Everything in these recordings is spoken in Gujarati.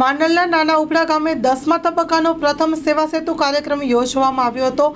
માંડલના નાના ઉપડા ગામે દસમા તબક્કાનો પ્રથમ સેવા સેતુ કાર્યક્રમ યોજવામાં આવ્યો હતો.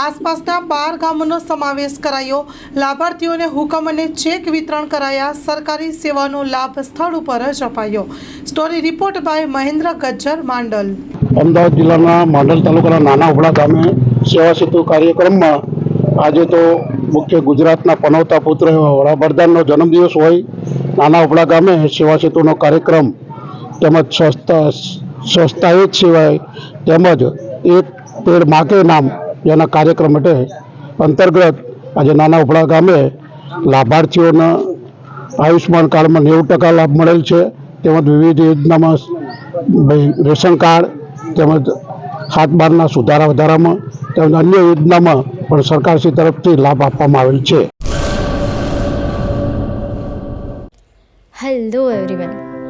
આસપાસના બાર ગામોનો સમાવેશ કરાયો. લાભાર્થીઓને હુકમ અને ચેક વિતરણ કરાયા. સરકારી સેવાનો લાભ સ્થળ ઉપર જ અપાયો. Story report by Mahendra Gajjar, Mandal. Ahmedabad જિલ્લાના માંડલ તાલુકાના નાના ઉપડા ગામે સેવા સેતુ કાર્યક્રમમાં આજે તો મુખ્ય ગુજરાતના પનવતા પુત્ર વડાપ્રધાનનો જન્મદિવસ હોય. નાના ઉપડા ગામે સેવા સેતુનો કાર્યક્રમ તેમજ સ્વસ્થતા સ્વસ્થતા એ સિવાય તેમજ એક પેડ માકે નામ જેના કાર્યક્રમ માટે અંતર્ગત આજે નાના ઉપડા ગામે લાભાર્થીઓને આયુષ્યમાન કાર્ડમાં નેવું ટકા લાભ મળેલ છે. તેમજ વિવિધ યોજનામાં રેશન કાર્ડ તેમજ હાથ બારના સુધારા વધારામાં તેમજ અન્ય યોજનામાં પણ સરકારશ્રી તરફથી લાભ આપવામાં આવેલ છે. Hello everyone